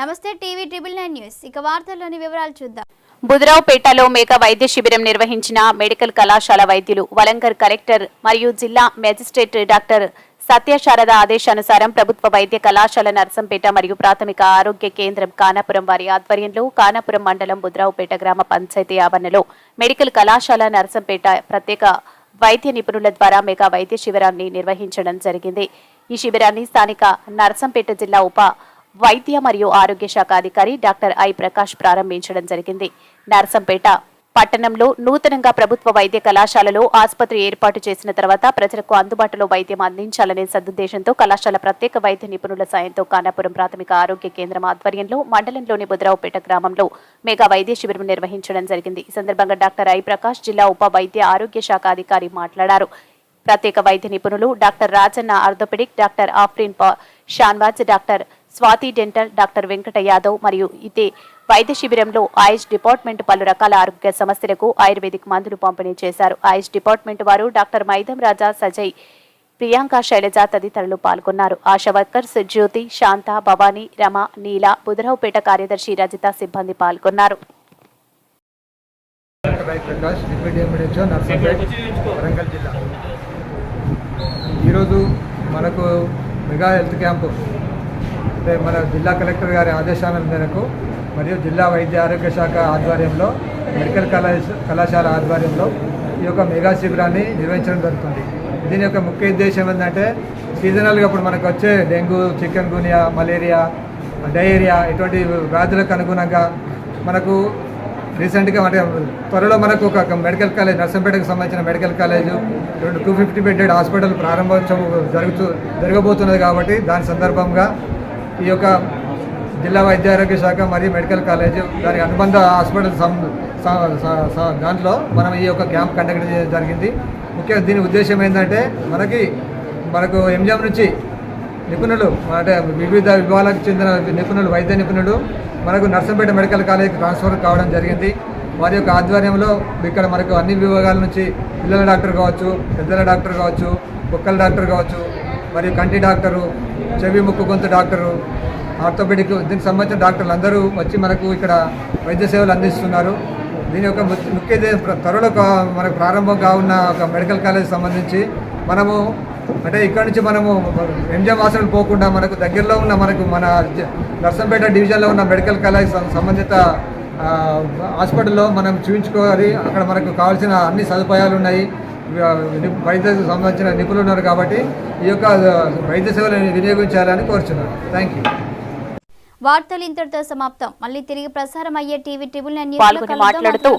నమస్తే TV nine news. ఇక వార్తల్లోని వివరాలు చూద్దాం. బుధరావుపేటలో మేక వైద్య శిబిరం నిర్వహించిన మెడికల్ కళాశాల వైద్యులు వలంగర్ కలెక్టర్ మరియు జిల్లా మెజిస్ట్రేట్ డాక్టర్ సత్యశారద ఆదేశానుసారం ప్రభుత్వ వైద్య కళాశాల నర్సంపేట మరియు ప్రాథమిక ఆరోగ్య కేంద్రం కానాపురం వారి ఆధ్వర్యంలో కానాపురం మండలం బుధరావుపేట గ్రామ పంచాయతీ ఆవరణలో మెడికల్ కళాశాల నర్సంపేట ప్రత్యేక వైద్య నిపుణుల ద్వారా మెగా వైద్య శిబిరాన్ని నిర్వహించడం జరిగింది. ఈ శిబిరాన్ని స్థానిక నర్సంపేట జిల్లా ఉప వైద్య మరియు ఆరోగ్య శాఖ అధికారి డాక్టర్ ఐ ప్రకాష్ ప్రారంభించడం జరిగింది. నర్సంపేట పట్టణంలో నూతనంగా ప్రభుత్వ వైద్య కళాశాలలో ఆసుపత్రి ఏర్పాటు చేసిన తర్వాత ప్రజలకు అందుబాటులో వైద్యం అందించాలనే సదుద్దేశంతో కళాశాల ప్రత్యేక వైద్య నిపుణుల సాయంతో కానాపురం ప్రాథమిక ఆరోగ్య కేంద్రం ఆధ్వర్యంలో మండలంలోని బుధరావుపేట గ్రామంలో మెగా వైద్య శిబిరం నిర్వహించడం జరిగింది. ఈ సందర్భంగా డాక్టర్ ఐ ప్రకాష్ జిల్లా ఉప వైద్య ఆరోగ్య శాఖ అధికారి మాట్లాడారు. ప్రత్యేక వైద్య నిపుణులు doctor Rajanna orthopaedic doctor Afrin Shanwaz doctor Swathi dental doctor Venkata Yadav మరియు ఇదే వైద్య శిబిరంలో ఆయుష్ డిపార్ట్మెంట్ పలు రకాల ఆరోగ్య సమస్యలకు ఆయుర్వేదిక్ మందులు పంపిణీ చేశారు. ఆయుష్ డిపార్ట్మెంట్ వారు డాక్టర్ మైదం రాజా సజయ్ ప్రియాంక శైలజ తదితరులు పాల్గొన్నారు. ఆశా వర్కర్స్ జ్యోతి శాంత భవానీ రమ నీల బుధరావుపేట కార్యదర్శి రజిత సిబ్బంది పాల్గొన్నారు. ఈరోజు మనకు మెగా హెల్త్ క్యాంపు మన జిల్లా కలెక్టర్ గారి ఆదేశాల మేరకు మరియు జిల్లా వైద్య ఆరోగ్య శాఖ ఆధ్వర్యంలో మెడికల్ కళాశ కళాశాల ఆధ్వర్యంలో ఈ యొక్క మెగా శిబిరాన్ని నిర్వహించడం జరుగుతుంది. దీని యొక్క ముఖ్య ఉద్దేశం ఏంటంటే సీజనల్గా ఇప్పుడు మనకు వచ్చే dengue chikungunya malaria diarrhoea ఇటువంటి వ్యాధులకు అనుగుణంగా మనకు రీసెంట్గా అంటే త్వరలో మనకు ఒక మెడికల్ కాలేజ్ నర్సంపేటకు సంబంధించిన మెడికల్ కాలేజ్ రెండు టూ ఫిఫ్టీ బెడెడ్ హాస్పిటల్ ప్రారంభోత్సవం జరుగుతూ జరగబోతున్నది కాబట్టి దాని సందర్భంగా ఈ యొక్క జిల్లా వైద్య ఆరోగ్య శాఖ మరియు మెడికల్ కాలేజ్ దాని అనుబంధ హాస్పిటల్ దాంట్లో మనం ఈ యొక్క క్యాంప్ కండక్ట్ చేయడం జరిగింది. ముఖ్యంగా దీని ఉద్దేశం ఏంటంటే మనకి మనకు ఎంజిఎం నుంచి నిపుణులు అంటే వివిధ విభాగాలకు చెందిన నిపుణులు వైద్య నిపుణులు మనకు నర్సంపేట మెడికల్ కాలేజ్ ట్రాన్స్ఫర్ కావడం జరిగింది. వారి యొక్క ఆధ్వర్యంలో ఇక్కడ మనకు అన్ని విభాగాల నుంచి పిల్లల డాక్టర్ కావచ్చు పెద్దల డాక్టర్ కావచ్చు కుక్కల డాక్టర్ కావచ్చు మరియు కంటి డాక్టరు చెవి ముక్కు గొంతు డాక్టరు ఆర్థోపెడిక్ దీనికి సంబంధించిన డాక్టర్లు అందరూ వచ్చి మనకు ఇక్కడ వైద్య సేవలు అందిస్తున్నారు. దీని యొక్క ముఖ్య త్వరలో మనకు ప్రారంభం కావున్న ఒక మెడికల్ కాలేజ్ సంబంధించి మనము అంటే ఇక్కడ నుంచి మనము ఎంజిఎం హాస్పిటల్ పోకుండా మనకు దగ్గరలో ఉన్న మనకు మన నర్సంపేట డివిజన్లో ఉన్న మెడికల్ కాలేజ్ సంబంధిత హాస్పిటల్లో మనం చూపించుకోవాలి అక్కడ మనకు కావాల్సిన అన్ని సదుపాయాలు ఉన్నాయి. వైద్యకు సంబంధించిన నిపుణులు ఉన్నారు కాబట్టి ఈ యొక్క వైద్య సేవలను వినియోగించాలని కోరుచున్నాను. థ్యాంక్ యూ వార్తలు ఇంతటితో సమాప్తం. మళ్ళీ తిరిగి ప్రసారం అయ్యే టీవీ ట్రిబుల్ నైన్ న్యూస్లో పాల్గొని కలుద్దాం. మాట్లాడుతూ